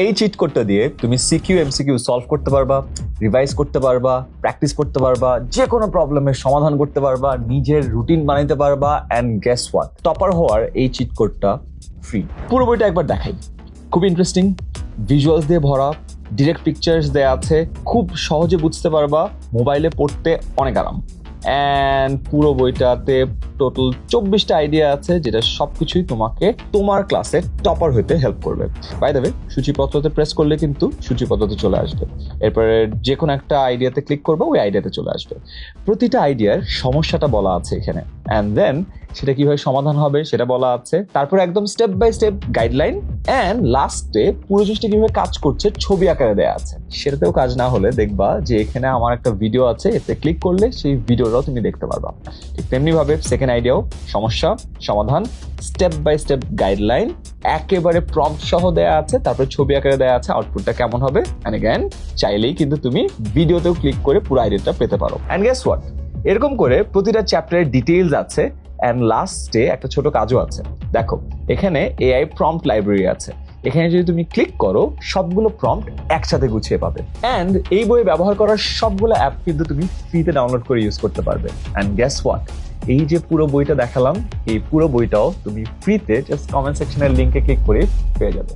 এই চিট কোডটা দিয়ে তুমি সিকিউ এমসিকিউ সলভ করতে পারবা রিভাইজ করতে পারবা প্র্যাকটিস করতে পারবা যে কোনো প্রবলেমের সমাধান করতে পারবা, নিজের রুটিন বানাইতে পারবা অ্যান্ড গ্যাস হোয়াট টপার হওয়ার এই চিট কোডটা ফ্রি পুরো বইটা একবার দেখাই। খুব ইন্টারেস্টিং ভিজুয়ালস দিয়ে ভরা ডিরেক্ট পিকচার্স দেয়া আছে, খুব সহজে বুঝতে পারবা মোবাইলে পড়তে অনেক আরাম। অ্যান্ড পুরো বইটাতে টোটাল চব্বিশটা আইডিয়া আছে যেটা সবকিছুই তোমাকে তোমার ক্লাসে টপার হতে হেল্প করবে। বাই দেবে সূচিপত্রতে প্রেস করলে কিন্তু সূচিপত্রতে চলে আসবে। এরপরে যে কোনো একটা আইডিয়াতে ক্লিক করবে, ওই আইডিয়াতে চলে আসবে। প্রতিটা আইডিয়ার সমস্যাটা বলা আছে এখানে। অ্যান্ড দেন সেটা কীভাবে সমাধান হবে সেটা বলা আছে। তারপর একদম step by step guideline and লাস্টে পুরো জিনিসটা কীভাবে কাজ করছে ছবি আকারে দেওয়া আছে। সেটাতেও কাজ না হলে দেখবা যে এখানে আমার একটা ভিডিও আছে, এতে ক্লিক করলে সেই ভিডিওটাও তুমি দেখতে পারবা। ঠিক তেমনি ভাবে সেকেন্ড আইডিয়াও সমস্যা, সমাধান স্টেপ বাই স্টেপ গাইডলাইন একেবারে প্রম্পট সহ দেয়া আছে, তারপরে ছবি আকারে দেয়া আছে আউটপুটটা কেমন হবে? অ্যান্ড গ্যান চাইলেই কিন্তু তুমি ভিডিওতেও ক্লিক করে পুরো আইডিয়াটা পেতে পারো। অ্যান্ড গেস হোয়াট এরকম করে প্রতিটা চ্যাপ্টারের ডিটেইলস আছে অ্যান্ড লাস্টে একটা ছোট কাজও আছে। দেখো, এখানে এআই প্রম্পট লাইব্রেরি আছে। এখানে যদি তুমি ক্লিক করো, সবগুলো প্রম্পট একসাথে গুছিয়ে পাবে। অ্যান্ড এই বইয়ে ব্যবহার করার সবগুলো অ্যাপ কিন্তু তুমি ফ্রিতে ডাউনলোড করে ইউজ করতে পারবে। অ্যান্ড গ্যাস ওয়াট এই যে পুরো বইটা দেখালাম, এই পুরো বইটাও তুমি ফ্রিতে জাস্ট কমেন্ট সেকশনের লিঙ্কে ক্লিক করে পেয়ে যাবে।